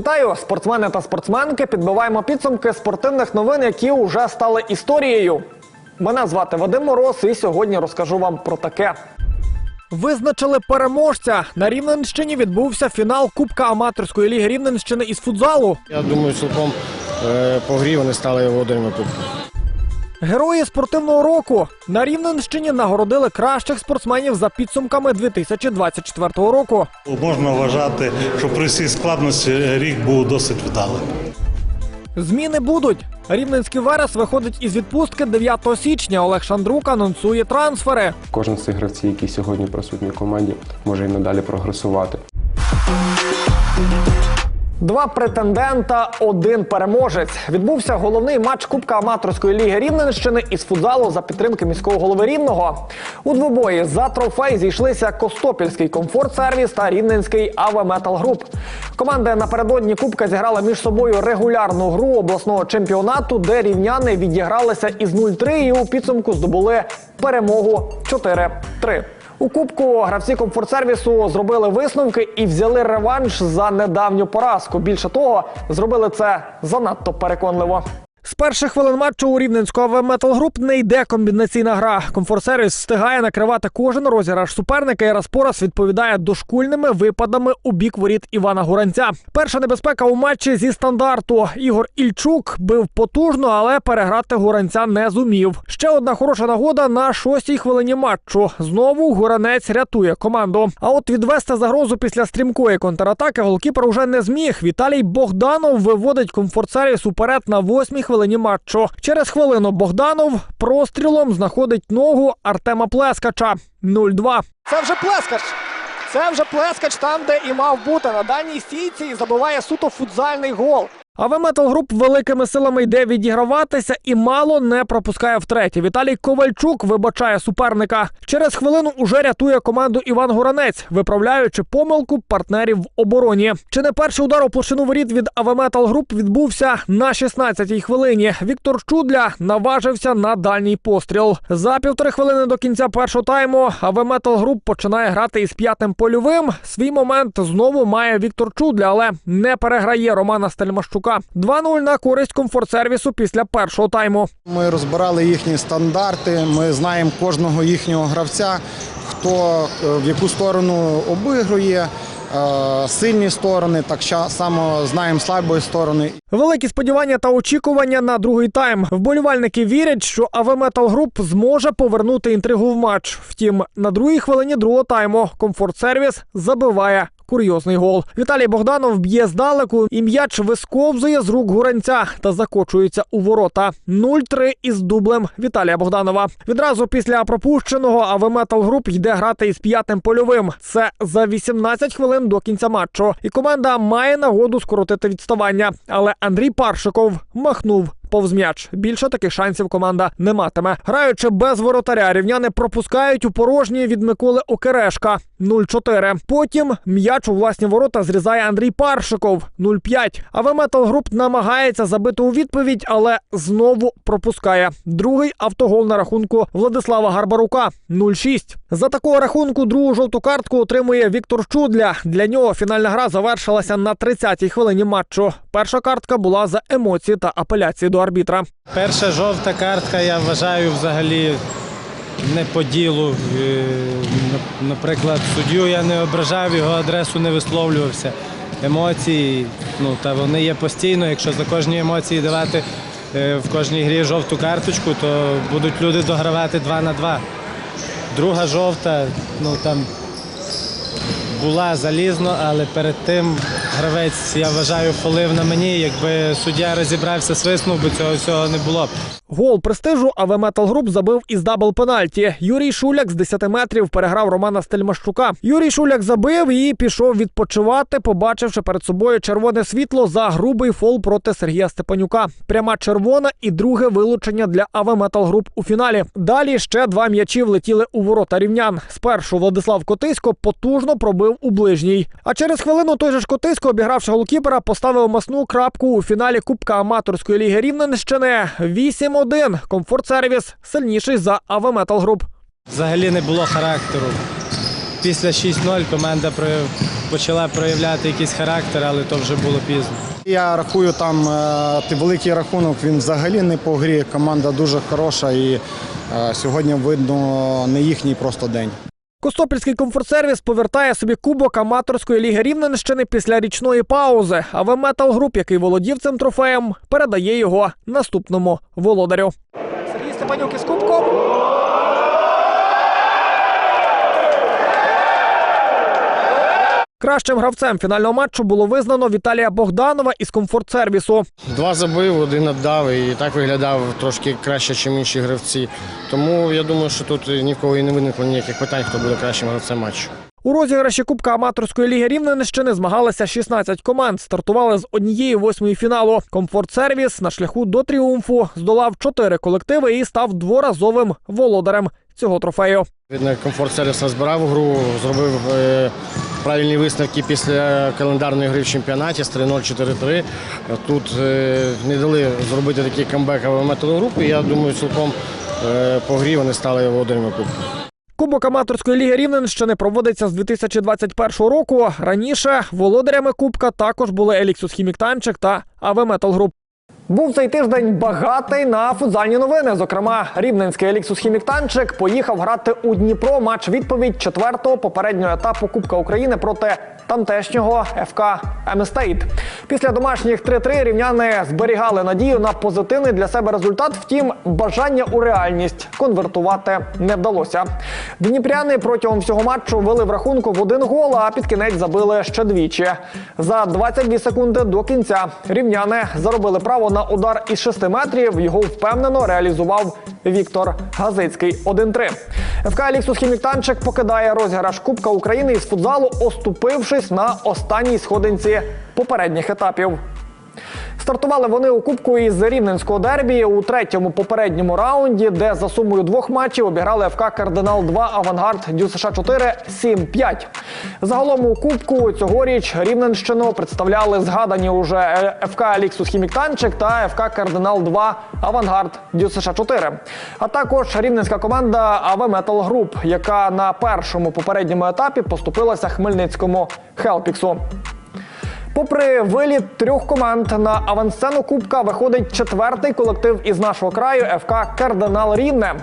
Вітаю, спортсмени та спортсменки. Підбиваємо підсумки спортивних новин, які вже стали історією. Мене звати Вадим Мороз, і сьогодні розкажу вам про таке. Визначили переможця. На Рівненщині відбувся фінал Кубка аматорської ліги Рівненщини із футзалу. Я думаю, цілком е, по грі вони стали володарями кубку. Герої спортивного року на Рівненщині нагородили кращих спортсменів за підсумками 2024 року. Можна вважати, що при всій складності рік був досить вдалим. Зміни будуть. Рівненський Верес виходить із відпустки 9 січня. Олег Шандрук анонсує трансфери. Кожен з цих гравців, які сьогодні присутні в команді, може і надалі прогресувати. Два претендента, один переможець. Відбувся головний матч Кубка аматорської ліги Рівненщини із футзалу за підтримки міського голови Рівного. У двобої за трофей зійшлися Костопільський комфорт сервіс та Рівненський АВ Метал Груп. Команди напередодні Кубка зіграли між собою регулярну гру обласного чемпіонату, де рівняни відігралися із 0-3 і у підсумку здобули перемогу 4-3. У кубку гравці комфорт-сервісу зробили висновки і взяли реванш за недавню поразку. Більше того, зробили це занадто переконливо. З перших хвилин матчу у рівненського Метал Груп не йде комбінаційна гра. Комфорт-сервіс встигає накривати кожен розіграш суперника і раз по раз відповідає дошкульними випадами у бік воріт Івана Гуранця. Перша небезпека у матчі зі стандарту. Ігор Ільчук бив потужно, але переграти Гуранця не зумів. Ще одна хороша нагода на шостій хвилині матчу. Знову Гуранець рятує команду. А от відвести загрозу після стрімкої контратаки голкіпер уже не зміг. Віталій Богданов виводить комфорт-сервіс уперед на восьмій хвилині матчу. Через хвилину Богданов прострілом знаходить ногу Артема Плескача. 0-2. Це вже Плескач. Це вже Плескач там, де і мав бути на дальній стійці і забиває суто футзальний гол. АВ Метал Груп великими силами йде відіграватися і мало не пропускає втретє. Віталій Ковальчук вибачає суперника. Через хвилину уже рятує команду Іван Гуранець, виправляючи помилку партнерів в обороні. Чи не перший удар у площину воріт від АВ Метал Груп відбувся на 16-й хвилині. Віктор Чудля наважився на дальній постріл. За півтори хвилини до кінця першого тайму АВ Метал Груп починає грати із п'ятим польовим. Свій момент знову має Віктор Чудля, але не переграє Романа Стельмащука. 2-0 на користь комфорт-сервісу після першого тайму. Ми розбирали їхні стандарти. Ми знаємо кожного їхнього гравця, хто е, в яку сторону обігрує. е, Сильні сторони, так само знаємо слабі сторони. Великі сподівання та очікування на другий тайм. Вболівальники вірять, що АВ Метал Груп зможе повернути інтригу в матч. Втім, на другій хвилині другого тайму комфорт сервіс забиває. Курйозний гол. Віталій Богданов б'є здалеку, і м'яч висковзує з рук гуранця та закочується у ворота. 0-3 із дублем Віталія Богданова. Відразу після пропущеного АВ Метал Груп йде грати із п'ятим польовим. Це за 18 хвилин до кінця матчу. І команда має нагоду скоротити відставання. Але Андрій Паршиков махнув. Повз м'яч більше таких шансів команда не матиме. Граючи без воротаря, рівняни пропускають у порожні від Миколи Окерешка 0-4. Потім м'яч у власні ворота зрізає Андрій Паршиков 0-5. АВ Метал Груп намагається забити у відповідь, але знову пропускає. Другий автогол на рахунку Владислава Гарбарука 0-6. За такого рахунку другу жовту картку отримує Віктор Чудля. Для нього фінальна гра завершилася на 30-й хвилині матчу. Перша картка була за емоції та апеляції до арбітра. Перша жовта картка, я вважаю, взагалі не по ділу. На- Наприклад, суддю я не ображав, його адресу не висловлювався. Емоції, ну та вони є постійно. Якщо за кожні емоції давати е, в кожній грі жовту карточку, то будуть люди догравати 2 на 2. Друга жовта, ну там була залізно, але перед тим гравець, я вважаю, фолив на мені. Якби суддя розібрався, свиснув, би цього всього не було б. Гол престижу АВ Метал Груп забив із дабл пенальті. Юрій Шуляк з 10 метрів переграв Романа Стельмащука. Юрій Шуляк забив і пішов відпочивати, побачивши перед собою червоне світло за грубий фол проти Сергія Степанюка. Пряма червона і друге вилучення для АВ Метал Груп у фіналі. Далі ще два м'ячі влетіли у ворота рівнян. Спершу Владислав Котисько потужно пробив у ближній. А через хвилину той же ж Котисько, обігравши голкіпера, поставив масну крапку у фіналі Кубка аматорської ліги Рівненщини. 8-1. Комфорт-сервіс сильніший за АВ Метал Груп. Взагалі не було характеру. Після 6-0 команда почала проявляти якийсь характер, але то вже було пізно. Я рахую, там е, ти- великий рахунок він взагалі не по грі. Команда дуже хороша і е, сьогодні видно не їхній просто день. Костопільський комфортсервіс повертає собі кубок аматорської ліги Рівненщини після річної паузи. А в Метал Груп, який володів цим трофеєм, передає його наступному володарю. Сергій Степанюк із кубком. Кращим гравцем фінального матчу було визнано Віталія Богданова із комфортсервісу. Два забив, один віддав і так виглядав трошки краще, ніж інші гравці. Тому я думаю, що тут ні в кого і не виникло ніяких питань, хто буде кращим гравцем матчу. У розіграші Кубка аматорської ліги Рівненщини змагалися 16 команд. Стартували з однієї восьмої фіналу. Комфорт Сервіс на шляху до тріумфу здолав чотири колективи і став дворазовим володарем цього трофею. Видно, комфорт сервіс розбирав гру, зробив е, правильні висновки після календарної гри в чемпіонаті з 3-0, 4-3. Тут е, не дали зробити такий камбек в металогрупи. Я думаю, цілком е, по грі вони стали володарями кубку. Кубок аматорської ліги Рівненщини проводиться з 2021 року. Раніше володарями Кубка також були Еліксус Хіміктанчик та АВ Метал Груп. Був цей тиждень багатий на футзальні новини. Зокрема, рівненський Еліксус Хіміктанчик поїхав грати у Дніпро матч відповідь четвертого попереднього етапу Кубка України проти тамтешнього ФК Еместейт. Після домашніх 3-3 рівняни зберігали надію на позитивний для себе результат. Втім, бажання у реальність конвертувати не вдалося. Дніпряни протягом всього матчу вели в рахунку в один гол, а під кінець забили ще двічі. За 22 секунди до кінця рівняни заробили право на удар із 6 метрів. Його впевнено реалізував Віктор Газицький. 1-3. ФК Еліксус Хіміктанчик покидає розіграш Кубка України із футзалу, оступившись на останній сходинці попередніх етапів. Стартували вони у кубку із рівненського дербі у третьому попередньому раунді, де за сумою двох матчів обіграли ФК Кардинал 2 Авангард Дю США 4 7-5. Загалом у кубку цьогоріч Рівненщину представляли згадані уже е, ФК Еліксус Хіміктанчик та ФК Кардинал 2 Авангард Дю США 4. А також рівненська команда АВ Метал Груп, яка на першому попередньому етапі поступилася Хмельницькому Хелпіксу. Попри виліт трьох команд на авансцену Кубка виходить четвертий колектив із нашого краю ФК Кардинал Рівне.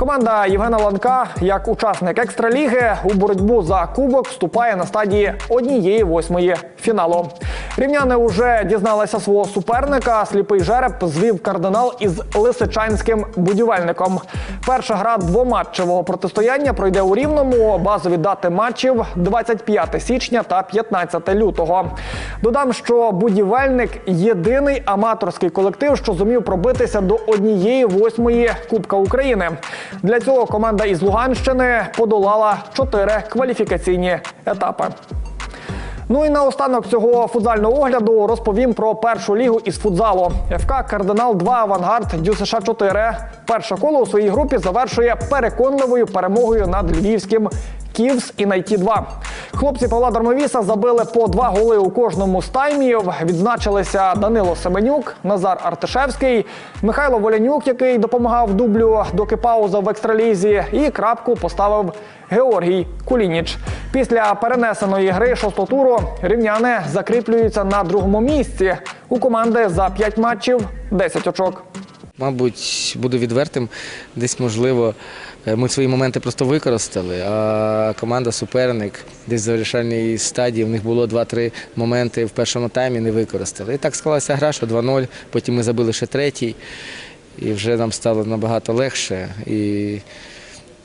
Команда Євгена Ланка, як учасник екстраліги, у боротьбу за кубок вступає на стадії однієї восьмої фіналу. Рівняни вже дізналися свого суперника. Сліпий жереб звів кардинал із лисичанським будівельником. Перша гра двоматчевого протистояння пройде у рівному. Базові дати матчів 25 січня та 15 лютого. Додам, що будівельник єдиний аматорський колектив, що зумів пробитися до однієї восьмої Кубка України. Для цього команда із Луганщини подолала чотири кваліфікаційні етапи. Ну і наостанок цього футзального огляду розповім про першу лігу із футзалу. ФК Кардинал 2 Авангард Дю США 4. Перше коло у своїй групі завершує переконливою перемогою над львівським Ківс і Найті 2. Хлопці Павла Дармовіса забили по два голи у кожному з таймів. Відзначилися Данило Семенюк, Назар Артишевський, Михайло Волянюк, який допомагав дублю, доки пауза в екстралізі, і крапку поставив Георгій Кулініч. Після перенесеної гри шостого туру рівняни закріплюються на другому місці. У команди за 5 матчів 10 очок. Мабуть, буду відвертим. Десь, можливо, е, ми свої моменти просто використали, а команда суперник десь в вирішальній стадії. В них було 2-3 моменти в першому таймі, не використали. І так склалася гра, що 2-0, потім ми забили ще третій, і вже нам стало набагато легше. І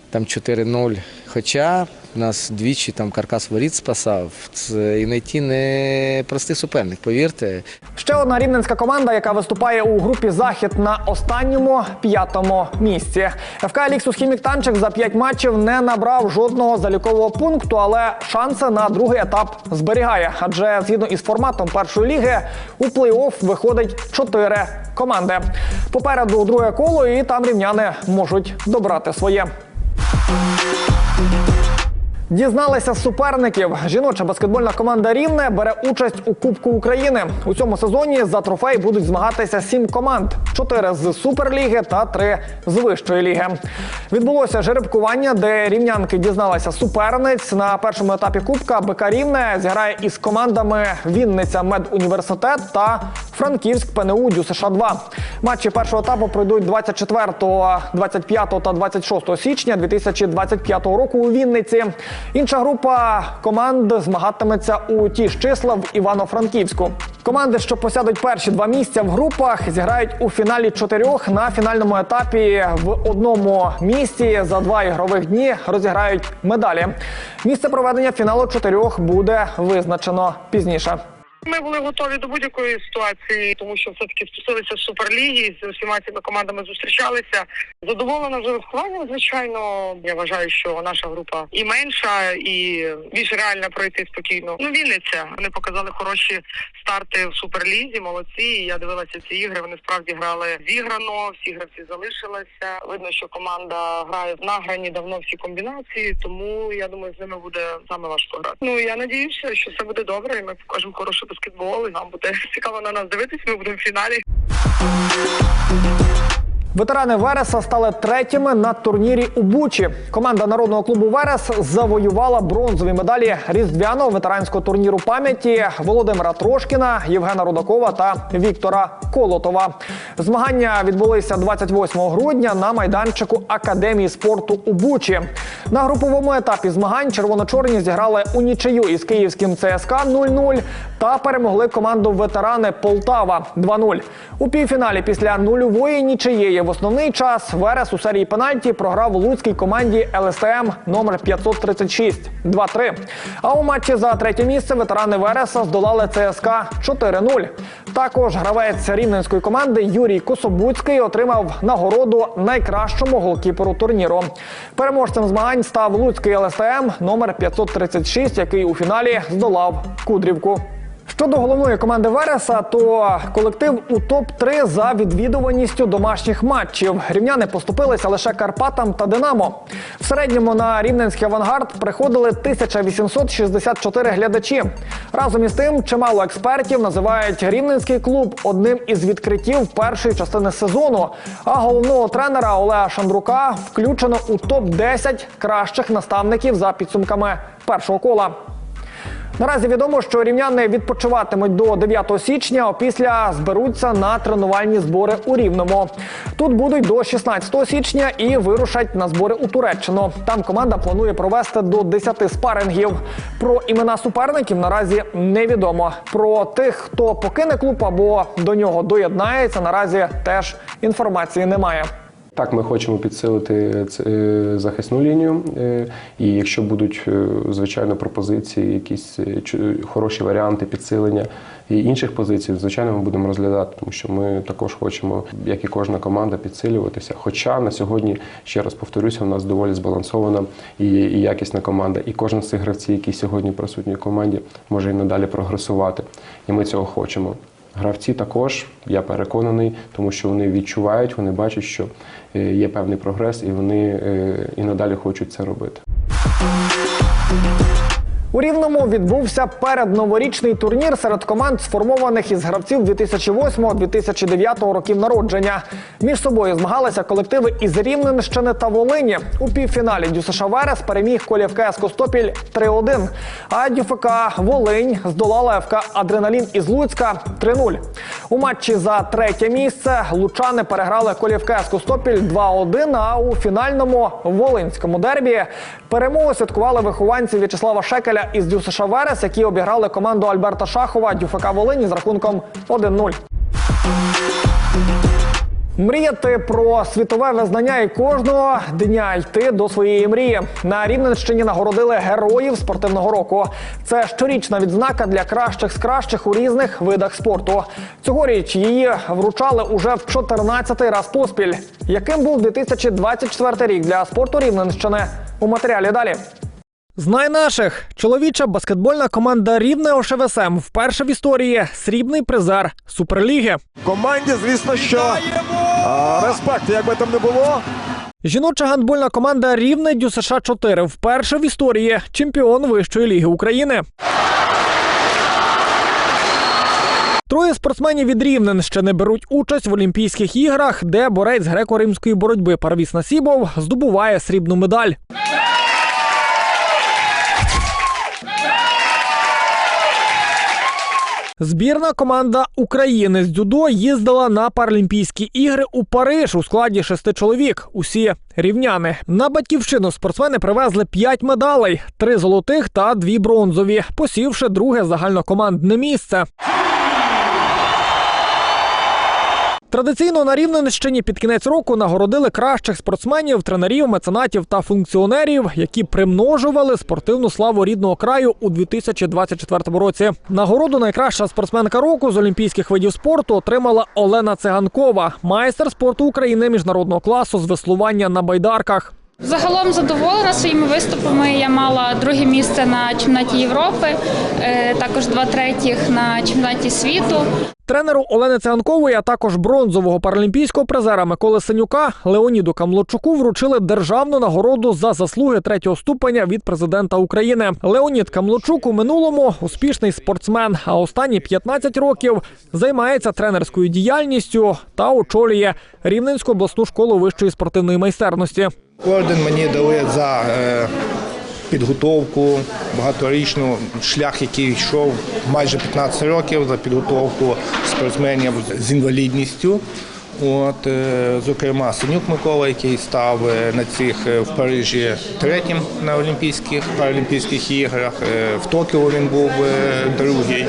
там 4-0. Хоча нас двічі там каркас воріт спасав. Це і ті не простий суперник, повірте. Ще одна рівненська команда, яка виступає у групі Захід на останньому п'ятому місці. ФК Еліксус Хіміктанчик за п'ять матчів не набрав жодного залікового пункту, але шанси на другий етап зберігає. Адже згідно із форматом першої ліги у плей-офф виходить чотири команди. Попереду друге коло, і там рівняни можуть добрати своє. Дізналися суперників. Жіноча баскетбольна команда Рівне бере участь у Кубку України. У цьому сезоні за трофей будуть змагатися сім команд: чотири з суперліги та три з вищої ліги. Відбулося жеребкування, де рівнянки дізналися суперниць. На першому етапі Кубка БК Рівне зіграє із командами Вінниця Медуніверситет та Франківськ ПНУ Дю США 2 Матчі першого етапу пройдуть 24, 25 та 26 січня 2025 року у Вінниці. Інша група команд змагатиметься у ті ж числа в Івано-Франківську. Команди, що посядуть перші два місця в групах, зіграють у фіналі чотирьох на фінальному етапі в одному місці за два ігрових дні розіграють медалі. Місце проведення фіналу чотирьох буде визначено пізніше. Ми були готові до будь-якої ситуації, тому що все таки спустилися з суперліги, з усіма цими командами зустрічалися. Задоволена вже розкладом, звичайно. Я вважаю, що наша група і менша, і більш реально пройти спокійно. Ну, Вінниця. Вони показали хороші старти в суперлізі, молодці. Я дивилася ці ігри. Вони справді грали зіграно, всі гравці залишилися. Видно, що команда грає в награні давно всі комбінації, тому я думаю, з ними буде саме важко грати. Ну я надіюся, що все буде добре, і ми покажемо хороший баскетбол. І нам буде цікаво на нас дивитись. Ми будемо в фіналі. Ветерани Вереса стали третіми на турнірі у Бучі. Команда народного клубу Верес завоювала бронзові медалі різдвяного ветеранського турніру пам'яті Володимира Трошкіна, Євгена Рудакова та Віктора Колотова. Змагання відбулися 28 грудня на майданчику Академії спорту у Бучі. На груповому етапі змагань червоно-чорні зіграли у нічию із київським ЦСКА 0-0 та перемогли команду ветерани Полтава 2-0. У півфіналі після нульової нічиєї в основний час Верес у серії пенальті програв луцькій команді ЛСТМ номер 536 2-3. А у матчі за третє місце ветерани Вереса здолали ЦСКА 4-0. Також гравець рівненської команди Юрій Кособуцький отримав нагороду найкращому голкіперу турніру. Переможцем змагань став луцький ЛСТМ номер 536, який у фіналі здолав Кудрівку. Щодо головної команди Вереса, то колектив у топ-3 за відвідуваністю домашніх матчів. Рівняни поступилися лише Карпатам та Динамо. В середньому на рівненський авангард приходили 1864 глядачі. Разом із тим, чимало експертів називають рівненський клуб одним із відкриттів першої частини сезону. А головного тренера Олега Шандрука включено у топ-10 кращих наставників за підсумками першого кола. Наразі відомо, що рівняни відпочиватимуть до 9 січня, опісля зберуться на тренувальні збори у Рівному. Тут будуть до 16 січня і вирушать на збори у Туреччину. Там команда планує провести до 10 спарингів. Про імена суперників наразі невідомо. Про тих, хто покине клуб або до нього доєднається, наразі теж інформації немає. Так, ми хочемо підсилити е, захисну лінію. е, І якщо будуть, е, звичайно, пропозиції, якісь хороші варіанти підсилення і інших позицій, звичайно, ми будемо розглядати, тому що ми також хочемо, як і кожна команда, підсилюватися. Хоча на сьогодні, ще раз повторюся, у нас доволі збалансована і, якісна команда. І кожен з цих гравців, які сьогодні присутні в команді, може і надалі прогресувати. І ми цього хочемо. Гравці також, я переконаний, тому що вони відчувають, вони бачать, що є певний прогрес, і вони е, і надалі хочуть це робити. У Рівному відбувся передноворічний турнір серед команд, сформованих із гравців 2008-2009 років народження. Між собою змагалися колективи із Рівненщини та Волині. У півфіналі ДЮСШ Верес переміг Колів КС Костопіль 3-1. А ДЮФК Волинь здолала ФК Адреналін із Луцька 3-0. У матчі за третє місце лучани переграли Колів КС Костопіль 2-1, а у фінальному волинському дербі перемогу святкували вихованці В'ячеслава Шекеля із ДЮСШ Верес, які обіграли команду Альберта Шахова ДЮФК Волині з рахунком 1-0. Мріяти про світове визнання і кожного дня йти до своєї мрії. На Рівненщині нагородили героїв спортивного року. Це щорічна відзнака для кращих з кращих у різних видах спорту. Цьогоріч її вручали уже в 14-й раз поспіль. Яким був 2024 рік для спорту Рівненщини? У матеріалі далі. Знай наших чоловіча баскетбольна команда Рівне ОШВСМ вперше в історії срібний призер Суперліги. команді, звісно, що а, респект, як би там не було. Жіноча гандбольна команда Рівне Дю США 4 вперше в історії чемпіон Вищої ліги України. Троє спортсменів від Рівненщини беруть участь в Олімпійських іграх, де борець греко-римської боротьби Парвіс Насібов здобуває срібну медаль. Збірна команда України з дюдо їздила на Паралімпійські ігри у Париж у складі шести чоловік. Усі рівняни. На батьківщину спортсмени привезли п'ять медалей: три золотих та дві бронзові, посівши друге загальнокомандне місце. Традиційно на Рівненщині під кінець року нагородили кращих спортсменів, тренерів, меценатів та функціонерів, які примножували спортивну славу рідного краю у 2024 році. Нагороду найкраща спортсменка року з олімпійських видів спорту отримала Олена Циганкова, майстер спорту України міжнародного класу з веслування на байдарках. Загалом задоволена своїми виступами. Я мала друге місце на чемпіонаті Європи, е, також два третіх на чемпіонаті світу. Тренеру Олени Циганкової, а також бронзового паралімпійського призера Миколи Синюка Леоніду Камлочуку вручили державну нагороду за заслуги третього ступеня від президента України. Леонід Камлочук у минулому успішний спортсмен, а останні 15 років займається тренерською діяльністю та очолює Рівненську обласну школу вищої спортивної майстерності. Орден мені дали за е, підготовку багаторічну, шлях, який йшов майже 15 років за підготовку спортсменів з інвалідністю. От, е, зокрема, Синюк Микола, який став е, на цих в Парижі третім на Олімпійських Паралімпійських іграх. В Токіо він був другий.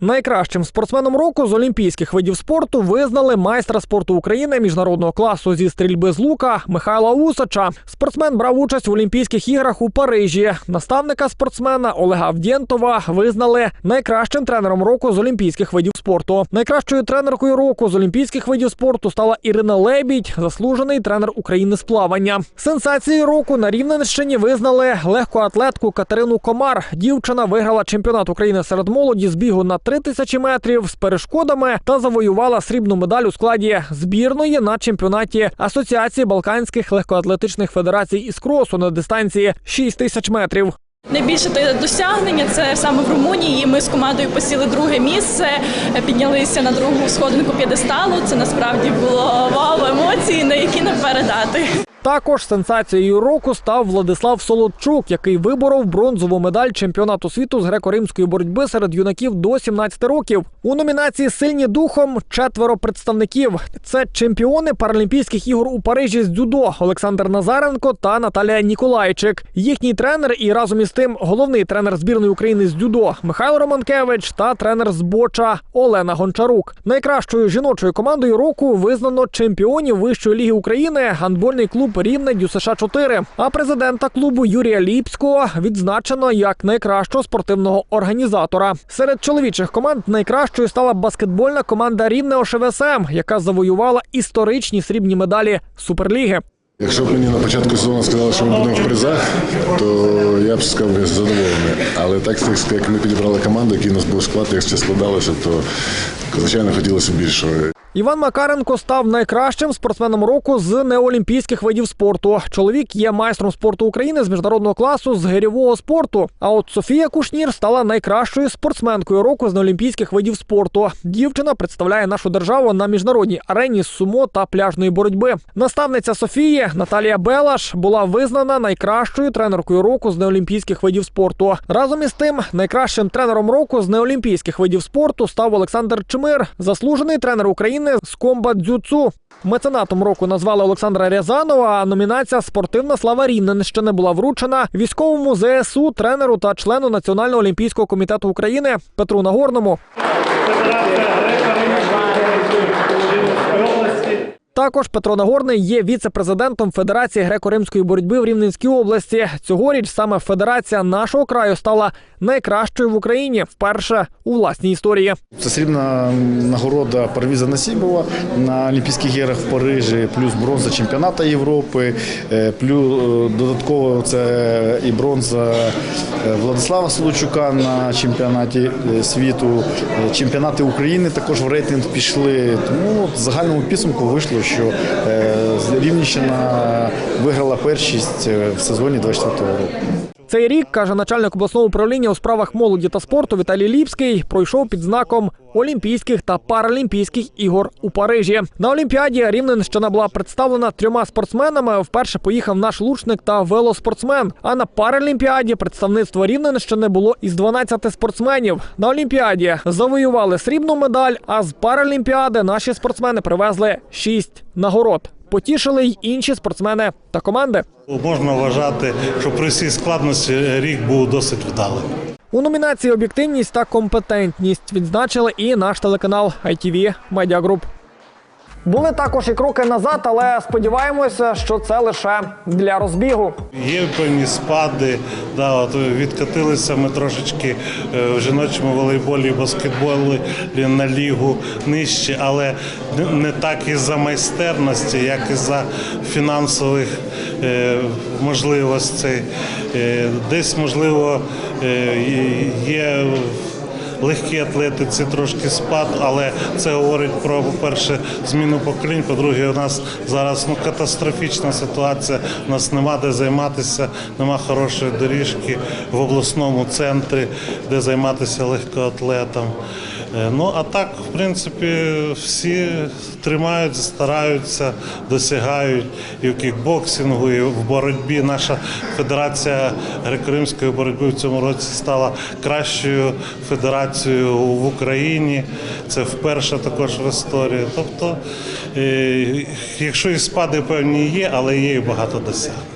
Найкращим спортсменом року з олімпійських видів спорту визнали майстра спорту України міжнародного класу зі стрільби з лука Михайла Усача. Спортсмен брав участь в Олімпійських іграх у Парижі. Наставника спортсмена Олега Авдєнтова визнали найкращим тренером року з олімпійських видів спорту. Найкращою тренеркою року з олімпійських видів спорту стала Ірина Лебідь, заслужений тренер України з плавання. Сенсацією року на Рівненщині визнали легкоатлетку Катерину Комар. Дівчина виграла чемпіонат України серед молоді з бігу на 3 тисячі метрів з перешкодами та завоювала срібну медаль у складі збірної на чемпіонаті Асоціації Балканських легкоатлетичних федерацій із кросу на дистанції 6 тисяч метрів. Найбільше досягнення це саме в Румунії. Ми з командою посіли друге місце, піднялися на другу сходинку п'єдесталу. Це насправді було вау емоції, на які не передати. Також сенсацією року став Владислав Солодчук, який виборов бронзову медаль чемпіонату світу з греко-римської боротьби серед юнаків до 17 років. У номінації Сильні духом четверо представників. Це чемпіони Паралімпійських ігор у Парижі з дзюдо Олександр Назаренко та Наталія Ніколайчик. Їхній тренер і разом із тим головний тренер збірної України з дзюдо Михайло Романкевич та тренер з боча Олена Гончарук. Найкращою жіночою командою року визнано чемпіонів Вищої ліги України гандбольний клуб Рівне Дю США 4 А президента клубу Юрія Ліпського відзначено як найкращого спортивного організатора. Серед чоловічих команд найкращою стала баскетбольна команда Рівне ОШВСМ, яка завоювала історичні срібні медалі Суперліги. Якщо б мені на початку сезону сказали, що ми будемо в призах, то я б сказав задоволений. Але так як ми підібрали команду, який у нас був склад, як все складалося, то звичайно хотілося більшого. Іван Макаренко став найкращим спортсменом року з неолімпійських видів спорту. Чоловік є майстром спорту України з міжнародного класу з гирьового спорту. А от Софія Кушнір стала найкращою спортсменкою року з неолімпійських видів спорту. Дівчина представляє нашу державу на міжнародній арені з сумо та пляжної боротьби. Наставниця Софії Наталія Белаш була визнана найкращою тренеркою року з неолімпійських видів спорту. Разом із тим, найкращим тренером року з неолімпійських видів спорту став Олександр Чмир, заслужений тренер України з комбат дзюцу. Меценатом року назвали Олександра Рязанова. А номінація Спортивна слава Рівненщини була вручена військовому ЗСУ, тренеру та члену Національного олімпійського комітету України Петру Нагорному. Також Петро Нагорний є віце-президентом Федерації греко-римської боротьби в Рівненській області. Цьогоріч саме федерація нашого краю стала найкращою в Україні вперше у власній історії. Це срібна нагорода Парвіза Насібова на Олімпійських іграх в Парижі, плюс бронза чемпіоната Європи, е, плюс е, додатково це і бронза е, Владислава Солочука на чемпіонаті е, світу. Е, Чемпіонати України також в рейтинг пішли. Тому загальному підсумку вийшло, що е, Рівненщина виграла першість е, в сезоні 24 року. Цей рік, каже начальник обласного управління у справах молоді та спорту Віталій Ліпський, пройшов під знаком Олімпійських та Паралімпійських ігор у Парижі. На Олімпіаді Рівненщина була представлена трьома спортсменами. Вперше поїхав наш лучник та велоспортсмен. А на Паралімпіаді представництво Рівненщини було із 12 спортсменів. На Олімпіаді завоювали срібну медаль, а з Паралімпіади наші спортсмени привезли 6 нагород. Потішили й інші спортсмени та команди. Можна вважати, що при всій складності рік був досить вдалим. У номінації Об'єктивність та компетентність відзначили і наш телеканал ITV Media Group. Були також і кроки назад, але сподіваємося, що це лише для розбігу. Є певні спади. Да, от відкатилися ми трошечки е, в жіночому волейболі, баскетболі на лігу нижче, але не- так із-за майстерності, як і за фінансових е, можливостей. Е, Десь, можливо, є легкі атлетиці трошки спад, але це говорить про, по-перше, зміну поколінь. По-друге, у нас зараз ну, катастрофічна ситуація. У нас нема де займатися, нема хорошої доріжки в обласному центрі, де займатися легкоатлетом. Е, Ну а так, в принципі, всі тримаються, стараються, досягають і в кікбоксингу, і в боротьбі. Наша федерація греко-римської боротьби в цьому році стала кращою федерацією в Україні. Це вперше також в історії. Тобто, е, якщо і спади певні є, але є і багато досягнень.